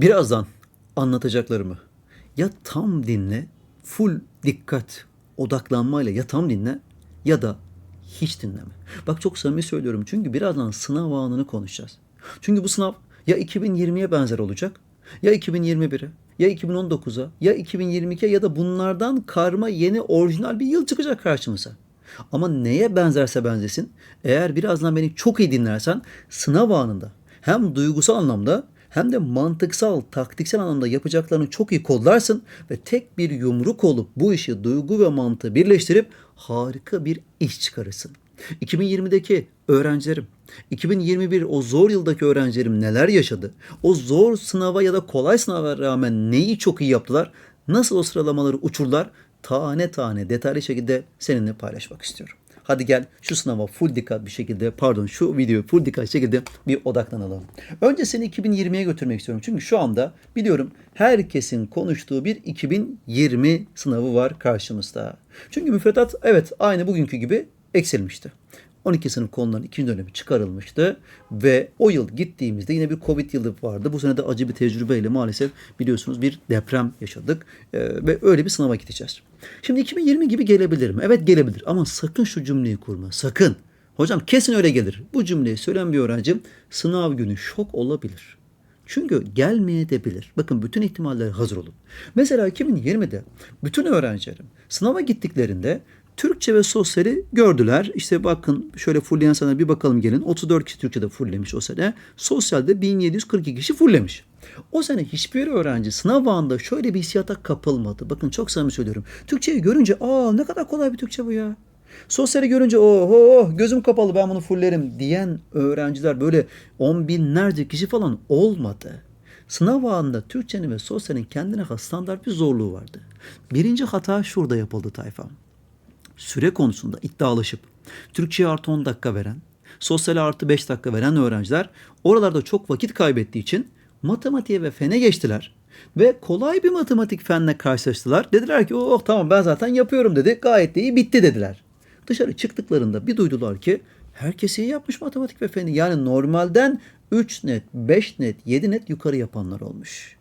Birazdan anlatacaklarımı ya tam dinle, full dikkat, odaklanmayla ya tam dinle ya da hiç dinleme. Bak çok samimi söylüyorum çünkü birazdan sınav anını konuşacağız. Çünkü bu sınav ya 2020'ye benzer olacak ya 2021'e ya 2019'a ya 2022'ye ya da bunlardan karma yeni orijinal bir yıl çıkacak karşımıza. Ama neye benzerse benzesin eğer birazdan beni çok iyi dinlersen sınav anında hem duygusal anlamda hem de mantıksal, taktiksel anlamda yapacaklarını çok iyi kodlarsın ve tek bir yumruk olup bu işi duygu ve mantığı birleştirip harika bir iş çıkarırsın. 2020'deki öğrencilerim, 2021 o zor yıldaki öğrencilerim neler yaşadı? O zor sınava ya da kolay sınava rağmen neyi çok iyi yaptılar? Nasıl o sıralamaları uçurdular? Tane tane detaylı şekilde seninle paylaşmak istiyorum. Hadi gel şu sınava full dikkat bir şekilde pardon şu videoyu full dikkat şekilde bir odaklanalım. Önce seni 2020'ye götürmek istiyorum. Çünkü şu anda biliyorum herkesin konuştuğu bir 2020 sınavı var karşımızda. Çünkü müfredat evet aynı bugünkü gibi eksilmişti. 12 sınıf konuların ikinci dönemi çıkarılmıştı ve o yıl gittiğimizde yine bir Covid yılı vardı. Bu sene de acı bir tecrübeyle maalesef biliyorsunuz bir deprem yaşadık Ee, ve öyle bir sınava gideceğiz. Şimdi 2020 gibi gelebilir mi? Evet gelebilir ama sakın şu cümleyi kurma sakın. Hocam kesin öyle gelir. Bu cümleyi söyleyen bir öğrencim sınav günü şok olabilir. Çünkü gelmeyebilir. Bakın bütün ihtimallere hazır olun. Mesela 2020'de bütün öğrencilerim sınava gittiklerinde Türkçe ve sosyali gördüler. İşte bakın şöyle fullleyen sana bir bakalım gelin. 34 kişi Türkçe'de fulllemiş o sene. Sosyalde 1742 kişi fulllemiş. O sene hiçbir öğrenci sınav anında şöyle bir hissiyata kapılmadı. Bakın çok samimi söylüyorum. Türkçeyi görünce aa ne kadar kolay bir Türkçe bu ya. Sosyali görünce oho gözüm kapalı ben bunu fullerim diyen öğrenciler böyle on binlerce kişi falan olmadı. Sınav anında Türkçenin ve sosyalin kendine has standart bir zorluğu vardı. Birinci hata şurada yapıldı tayfam süre konusunda iddialaşıp Türkçe'ye artı 10 dakika veren, sosyale artı 5 dakika veren öğrenciler oralarda çok vakit kaybettiği için matematiğe ve fene geçtiler. Ve kolay bir matematik fenle karşılaştılar. Dediler ki oh tamam ben zaten yapıyorum dedi. Gayet de iyi bitti dediler. Dışarı çıktıklarında bir duydular ki herkes iyi yapmış matematik ve feni. Yani normalden 3 net, 5 net, 7 net yukarı yapanlar olmuş.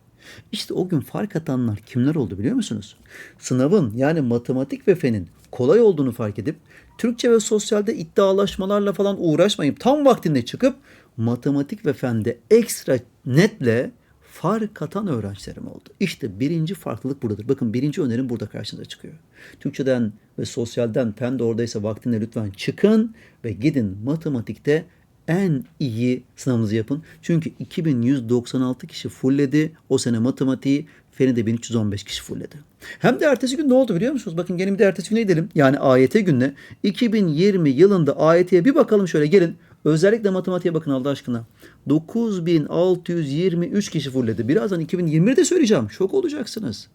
İşte o gün fark atanlar kimler oldu biliyor musunuz? Sınavın yani matematik ve fenin kolay olduğunu fark edip Türkçe ve sosyalde iddialaşmalarla falan uğraşmayıp tam vaktinde çıkıp matematik ve fende ekstra netle fark atan öğrencilerim oldu. İşte birinci farklılık buradadır. Bakın birinci önerim burada karşınıza çıkıyor. Türkçeden ve sosyalden fen de oradaysa vaktinde lütfen çıkın ve gidin matematikte en iyi sınavınızı yapın. Çünkü 2196 kişi fulledi o sene matematiği. Feni de 1315 kişi fulledi. Hem de ertesi gün ne oldu biliyor musunuz? Bakın gelin bir de ertesi güne gidelim. Yani AYT gününe. 2020 yılında AYT'ye bir bakalım şöyle gelin. Özellikle matematiğe bakın Allah aşkına. 9623 kişi fulledi. Birazdan 2021'de söyleyeceğim. Şok olacaksınız.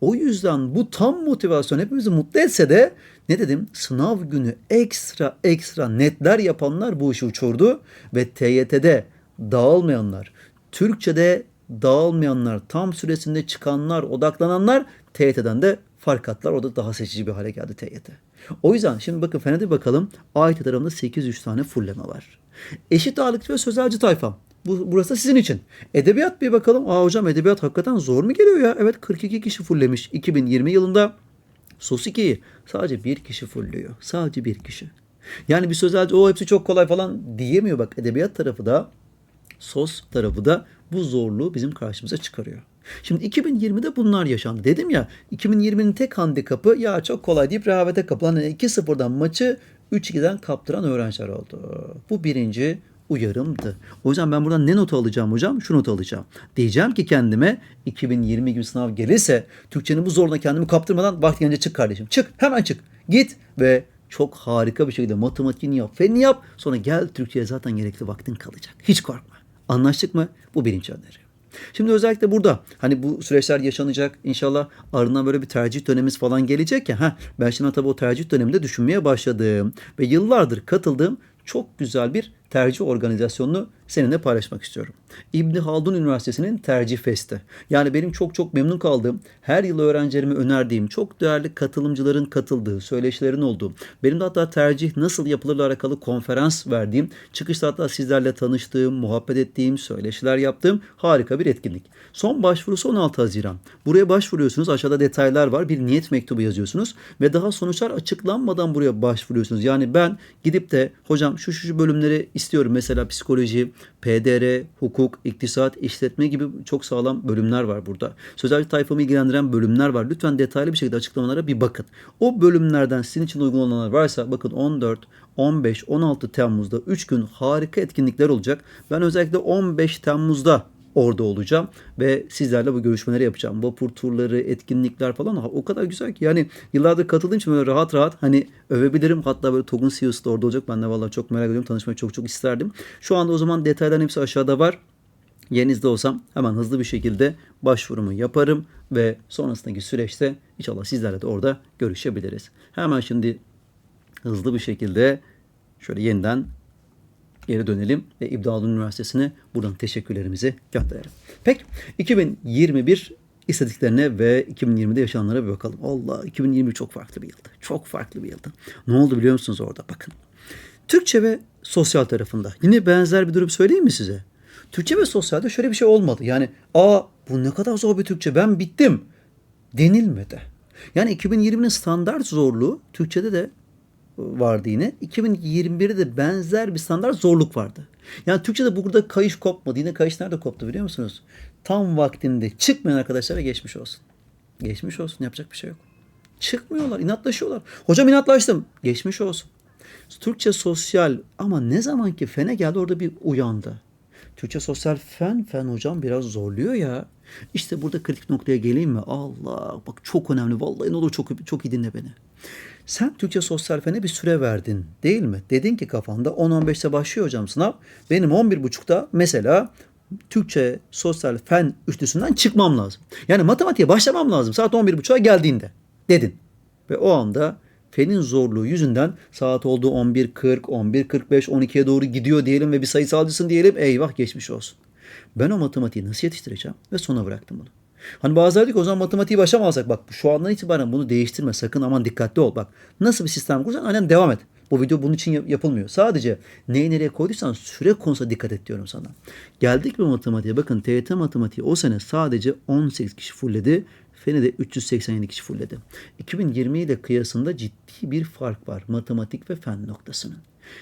O yüzden bu tam motivasyon hepimizi mutlu etse de ne dedim? Sınav günü ekstra ekstra netler yapanlar bu işi uçurdu ve TYT'de dağılmayanlar, Türkçe'de dağılmayanlar, tam süresinde çıkanlar, odaklananlar TYT'den de fark attılar. O da daha seçici bir hale geldi TYT. O yüzden şimdi bakın bir bakalım. AYT tarafında 803 tane fulleme var. Eşit ağırlıkçı ve sözelci tayfa. Bu, burası sizin için. Edebiyat bir bakalım. Aa hocam edebiyat hakikaten zor mu geliyor ya? Evet 42 kişi fulllemiş 2020 yılında. Sos 2'yi sadece bir kişi fullüyor. Sadece bir kişi. Yani bir sözelci o hepsi çok kolay falan diyemiyor. Bak edebiyat tarafı da sos tarafı da bu zorluğu bizim karşımıza çıkarıyor. Şimdi 2020'de bunlar yaşandı. Dedim ya 2020'nin tek handikapı ya çok kolay deyip rehavete kapılan yani 2-0'dan maçı 3-2'den kaptıran öğrenciler oldu. Bu birinci uyarımdı. O yüzden ben buradan ne notu alacağım hocam? Şu notu alacağım. Diyeceğim ki kendime 2020 gibi sınav gelirse Türkçenin bu zoruna kendimi kaptırmadan vakti gelince çık kardeşim. Çık hemen çık. Git ve çok harika bir şekilde matematiğini yap, fenini yap. Sonra gel Türkçe'ye zaten gerekli vaktin kalacak. Hiç korkma. Anlaştık mı? Bu birinci öneri. Şimdi özellikle burada hani bu süreçler yaşanacak. İnşallah ardından böyle bir tercih dönemimiz falan gelecek ya. Heh, ben şimdi tabii o tercih döneminde düşünmeye başladım. Ve yıllardır katıldığım çok güzel bir tercih organizasyonunu seninle paylaşmak istiyorum. İbni Haldun Üniversitesi'nin tercih festi. Yani benim çok çok memnun kaldığım, her yıl öğrencilerime önerdiğim, çok değerli katılımcıların katıldığı, söyleşilerin olduğu, benim de hatta tercih nasıl yapılırla alakalı konferans verdiğim, çıkışta hatta sizlerle tanıştığım, muhabbet ettiğim, söyleşiler yaptığım harika bir etkinlik. Son başvurusu 16 Haziran. Buraya başvuruyorsunuz. Aşağıda detaylar var. Bir niyet mektubu yazıyorsunuz ve daha sonuçlar açıklanmadan buraya başvuruyorsunuz. Yani ben gidip de hocam şu şu bölümleri istiyorum. Mesela psikoloji, PDR, hukuk, iktisat, işletme gibi çok sağlam bölümler var burada. Sözel tayfamı ilgilendiren bölümler var. Lütfen detaylı bir şekilde açıklamalara bir bakın. O bölümlerden sizin için uygun olanlar varsa bakın 14, 15, 16 Temmuz'da 3 gün harika etkinlikler olacak. Ben özellikle 15 Temmuz'da orada olacağım ve sizlerle bu görüşmeleri yapacağım. Vapur turları, etkinlikler falan o kadar güzel ki yani yıllardır katıldığım için böyle rahat rahat hani övebilirim. Hatta böyle TOG'un CEO'su da orada olacak. Ben de vallahi çok merak ediyorum. Tanışmayı çok çok isterdim. Şu anda o zaman detayların hepsi aşağıda var. Yerinizde olsam hemen hızlı bir şekilde başvurumu yaparım ve sonrasındaki süreçte inşallah sizlerle de orada görüşebiliriz. Hemen şimdi hızlı bir şekilde şöyle yeniden geri dönelim ve İbdalun Üniversitesi'ne buradan teşekkürlerimizi gönderelim. Peki 2021 istediklerine ve 2020'de yaşananlara bir bakalım. Allah 2020 çok farklı bir yıldı. Çok farklı bir yıldı. Ne oldu biliyor musunuz orada? Bakın. Türkçe ve sosyal tarafında. Yine benzer bir durum söyleyeyim mi size? Türkçe ve sosyalde şöyle bir şey olmadı. Yani aa bu ne kadar zor bir Türkçe ben bittim denilmedi. Yani 2020'nin standart zorluğu Türkçede de vardı yine. 2021'de de benzer bir standart zorluk vardı. Yani Türkçe'de burada kayış kopmadı. Yine kayış nerede koptu biliyor musunuz? Tam vaktinde çıkmayan arkadaşlara geçmiş olsun. Geçmiş olsun yapacak bir şey yok. Çıkmıyorlar, inatlaşıyorlar. Hocam inatlaştım. Geçmiş olsun. Türkçe sosyal ama ne zaman ki fene geldi orada bir uyandı. Türkçe sosyal fen, fen hocam biraz zorluyor ya. İşte burada kritik noktaya geleyim mi? Allah bak çok önemli. Vallahi ne olur çok, çok iyi dinle beni. Sen Türkçe sosyal fene bir süre verdin değil mi? Dedin ki kafanda 10-15'te başlıyor hocam sınav. Benim 11.30'da mesela Türkçe sosyal fen üçlüsünden çıkmam lazım. Yani matematiğe başlamam lazım saat 11.30'a geldiğinde dedin. Ve o anda fenin zorluğu yüzünden saat oldu 11.40, 11.45, 12'ye doğru gidiyor diyelim ve bir sayısalcısın diyelim. Eyvah geçmiş olsun. Ben o matematiği nasıl yetiştireceğim? Ve sona bıraktım bunu. Hani bazıları diyor ki o zaman matematiği başa mı alsak? Bak şu andan itibaren bunu değiştirme sakın aman dikkatli ol. Bak nasıl bir sistem kursan aynen devam et. Bu video bunun için yapılmıyor. Sadece neyi nereye koyduysan süre konusuna dikkat et diyorum sana. Geldik bir matematiğe. Bakın TYT matematiği o sene sadece 18 kişi fullledi. Feni de 387 kişi fullledi. 2020 ile kıyasında ciddi bir fark var matematik ve fen noktasının.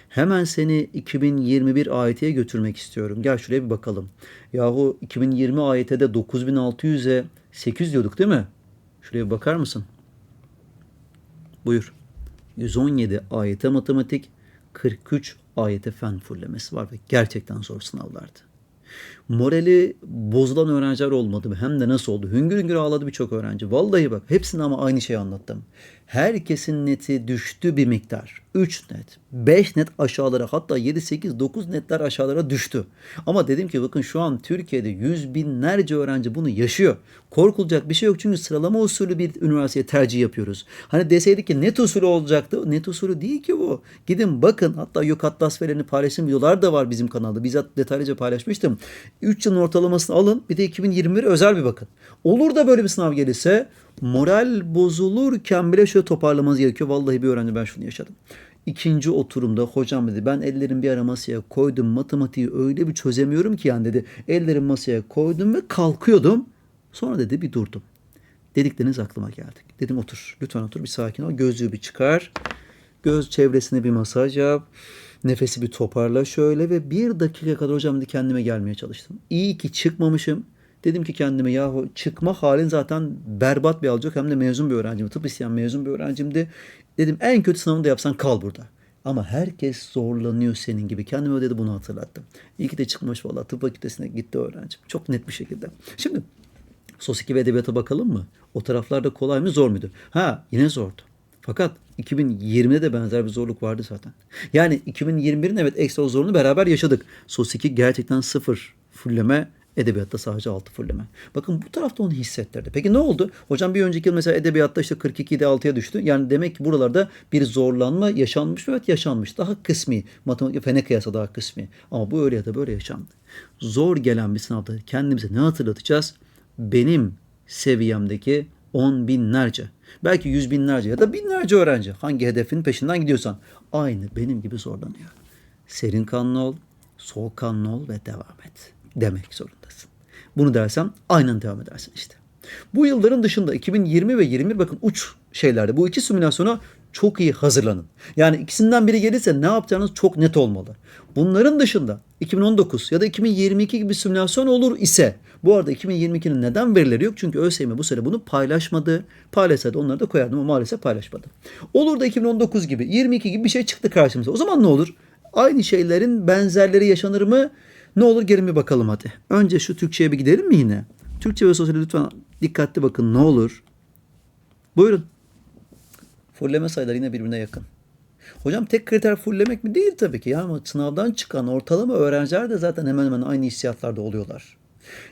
Hemen seni 2021 AYT'ye götürmek istiyorum. Gel şuraya bir bakalım. Yahu 2020 AYT'de 9600'e 8 diyorduk değil mi? Şuraya bakar mısın? Buyur. 117 AYT matematik, 43 AYT fen fullemesi var ve gerçekten zor sınavlardı. Morali bozulan öğrenciler olmadı mı? Hem de nasıl oldu? Hüngür hüngür ağladı birçok öğrenci. Vallahi bak hepsine ama aynı şeyi anlattım. Herkesin neti düştü bir miktar. 3 net, 5 net aşağılara hatta 7, 8, 9 netler aşağılara düştü. Ama dedim ki bakın şu an Türkiye'de yüz binlerce öğrenci bunu yaşıyor. Korkulacak bir şey yok çünkü sıralama usulü bir üniversiteye tercih yapıyoruz. Hani deseydik ki net usulü olacaktı. Net usulü değil ki bu. Gidin bakın hatta yok atlas verilerini paylaşım videolar da var bizim kanalda. Bizzat detaylıca paylaşmıştım. 3 yılın ortalamasını alın bir de 2021 özel bir bakın. Olur da böyle bir sınav gelirse moral bozulurken bile şöyle toparlamanız gerekiyor. Vallahi bir öğrenci ben şunu yaşadım. İkinci oturumda hocam dedi ben ellerim bir ara masaya koydum matematiği öyle bir çözemiyorum ki yani dedi. Ellerim masaya koydum ve kalkıyordum. Sonra dedi bir durdum. Dedikleriniz aklıma geldi. Dedim otur lütfen otur bir sakin ol gözlüğü bir çıkar. Göz çevresine bir masaj yap. Nefesi bir toparla şöyle ve bir dakika kadar hocam dedi kendime gelmeye çalıştım. İyi ki çıkmamışım. Dedim ki kendime yahu çıkma halin zaten berbat bir alacak hem de mezun bir öğrencim. Tıp isteyen mezun bir öğrencimdi. Dedim en kötü sınavını da yapsan kal burada. Ama herkes zorlanıyor senin gibi. Kendime dedi bunu hatırlattım. İyi ki de çıkmış vallahi tıp fakültesine gitti öğrencim. Çok net bir şekilde. Şimdi sosyal ve edebiyata bakalım mı? O taraflarda kolay mı zor muydu? Ha yine zordu. Fakat 2020'de de benzer bir zorluk vardı zaten. Yani 2021'in evet ekstra zorluğunu beraber yaşadık. Sosyal gerçekten sıfır fulleme Edebiyatta sadece 6 fulleme. Bakın bu tarafta onu hissettirdi. Peki ne oldu? Hocam bir önceki yıl mesela edebiyatta işte 42'de 6'ya düştü. Yani demek ki buralarda bir zorlanma yaşanmış mı? Evet yaşanmış. Daha kısmi. Matematik fene kıyasa daha kısmi. Ama bu öyle ya da böyle yaşandı. Zor gelen bir sınavda kendimize ne hatırlatacağız? Benim seviyemdeki on binlerce, belki yüz binlerce ya da binlerce öğrenci hangi hedefin peşinden gidiyorsan aynı benim gibi zorlanıyor. Serin kanlı ol, soğukkanlı ol ve devam et demek zorundasın. Bunu dersen aynen devam edersin işte. Bu yılların dışında 2020 ve 21 bakın uç şeylerde bu iki simülasyona çok iyi hazırlanın. Yani ikisinden biri gelirse ne yapacağınız çok net olmalı. Bunların dışında 2019 ya da 2022 gibi simülasyon olur ise bu arada 2022'nin neden verileri yok? Çünkü ÖSYM bu sene bunu paylaşmadı. Paylaşsaydı onları da koyardım ama maalesef paylaşmadı. Olur da 2019 gibi 22 gibi bir şey çıktı karşımıza. O zaman ne olur? Aynı şeylerin benzerleri yaşanır mı? Ne olur gelin bir bakalım hadi. Önce şu Türkçe'ye bir gidelim mi yine? Türkçe ve sosyal lütfen dikkatli bakın ne olur. Buyurun. Fulleme sayıları yine birbirine yakın. Hocam tek kriter fulllemek mi? Değil tabii ki. Ya ama sınavdan çıkan ortalama öğrenciler de zaten hemen hemen aynı hissiyatlarda oluyorlar.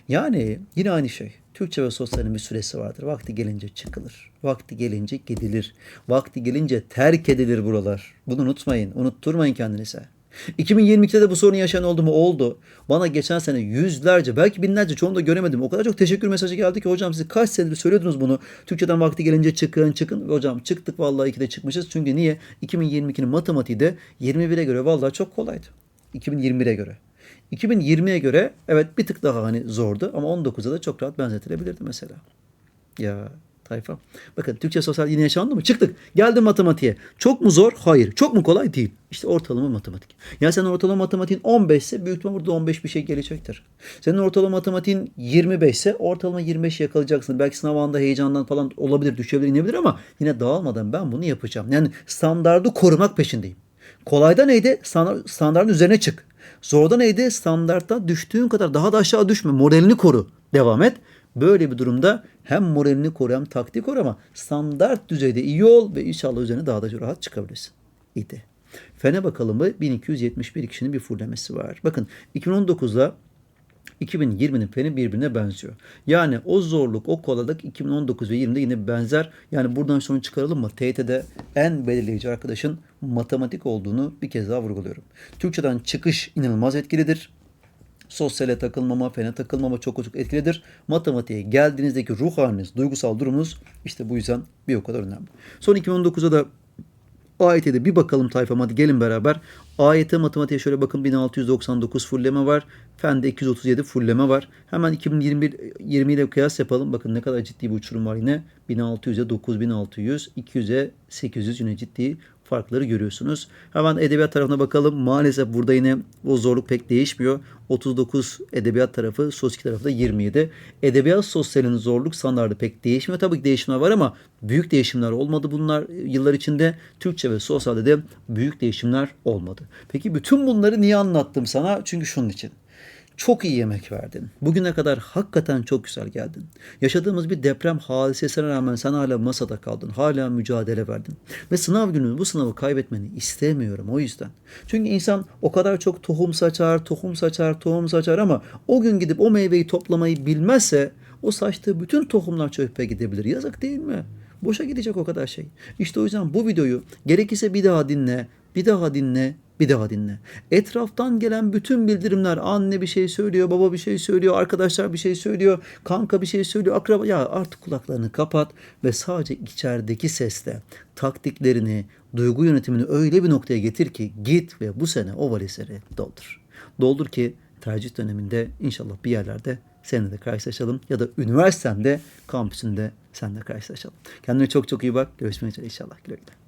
Yani yine aynı şey. Türkçe ve sosyalin bir süresi vardır. Vakti gelince çıkılır. Vakti gelince gidilir. Vakti gelince terk edilir buralar. Bunu unutmayın. Unutturmayın kendinize. 2022'de de bu sorun yaşayan oldu mu? Oldu. Bana geçen sene yüzlerce belki binlerce çoğunu da göremedim. O kadar çok teşekkür mesajı geldi ki hocam siz kaç senedir söylüyordunuz bunu. Türkçeden vakti gelince çıkın çıkın. Hocam çıktık vallahi iki de çıkmışız. Çünkü niye? 2022'nin matematiği de 21'e göre vallahi çok kolaydı. 2021'e göre. 2020'ye göre evet bir tık daha hani zordu ama 19'a da çok rahat benzetilebilirdi mesela. Ya tayfa. Bakın Türkçe sosyal yine yaşandı mı? Çıktık. Geldim matematiğe. Çok mu zor? Hayır. Çok mu kolay? Değil. İşte ortalama matematik. Ya sen ortalama matematiğin 15 ise büyük ihtimal burada 15 bir şey gelecektir. Senin ortalama matematiğin 25 ise ortalama 25 yakalayacaksın. Belki sınav anında heyecandan falan olabilir, düşebilir, inebilir ama yine dağılmadan ben bunu yapacağım. Yani standardı korumak peşindeyim. Kolayda neydi? Standart, standartın üzerine çık. Zorda neydi? Standartta düştüğün kadar daha da aşağı düşme. Moralini koru. Devam et. Böyle bir durumda hem moralini koru hem taktik koru ama standart düzeyde iyi ol ve inşallah üzerine daha da rahat çıkabilirsin. İdi. Fene bakalım mı? 1271 kişinin bir fullemesi var. Bakın 2019'da 2020'nin feni birbirine benziyor. Yani o zorluk, o kolaylık 2019 ve 20'de yine benzer. Yani buradan sonuç çıkaralım mı? TYT'de en belirleyici arkadaşın matematik olduğunu bir kez daha vurguluyorum. Türkçeden çıkış inanılmaz etkilidir. Sosyale takılmama, fene takılmama çok çok etkilidir. Matematiğe geldiğinizdeki ruh haliniz, duygusal durumunuz işte bu yüzden bir o kadar önemli. Son 2019'da da AYT'de bir bakalım tayfam hadi gelin beraber. AYT matematiğe şöyle bakın 1699 fulleme var. Fende 237 fulleme var. Hemen 2021 20 ile kıyas yapalım. Bakın ne kadar ciddi bir uçurum var yine. 1600'e 9600, 200'e 800 yine ciddi farkları görüyorsunuz. Hemen edebiyat tarafına bakalım. Maalesef burada yine o zorluk pek değişmiyor. 39 edebiyat tarafı, sosyal tarafı da 27. Edebiyat sosyalinin zorluk standardı pek değişmiyor. Tabii ki değişimler var ama büyük değişimler olmadı bunlar yıllar içinde. Türkçe ve sosyalde de büyük değişimler olmadı. Peki bütün bunları niye anlattım sana? Çünkü şunun için. Çok iyi yemek verdin. Bugüne kadar hakikaten çok güzel geldin. Yaşadığımız bir deprem hadisesine rağmen sen hala masada kaldın. Hala mücadele verdin. Ve sınav günü bu sınavı kaybetmeni istemiyorum o yüzden. Çünkü insan o kadar çok tohum saçar, tohum saçar, tohum saçar ama o gün gidip o meyveyi toplamayı bilmezse o saçtığı bütün tohumlar çöpe gidebilir. Yazık değil mi? Boşa gidecek o kadar şey. İşte o yüzden bu videoyu gerekirse bir daha dinle, bir daha dinle, bir daha dinle. Etraftan gelen bütün bildirimler anne bir şey söylüyor, baba bir şey söylüyor, arkadaşlar bir şey söylüyor, kanka bir şey söylüyor, akraba ya artık kulaklarını kapat ve sadece içerideki sesle taktiklerini, duygu yönetimini öyle bir noktaya getir ki git ve bu sene o valizleri doldur. Doldur ki tercih döneminde inşallah bir yerlerde seninle de karşılaşalım ya da üniversitende, kampüsünde seninle karşılaşalım. Kendine çok çok iyi bak. Görüşmek üzere inşallah. Güle güle.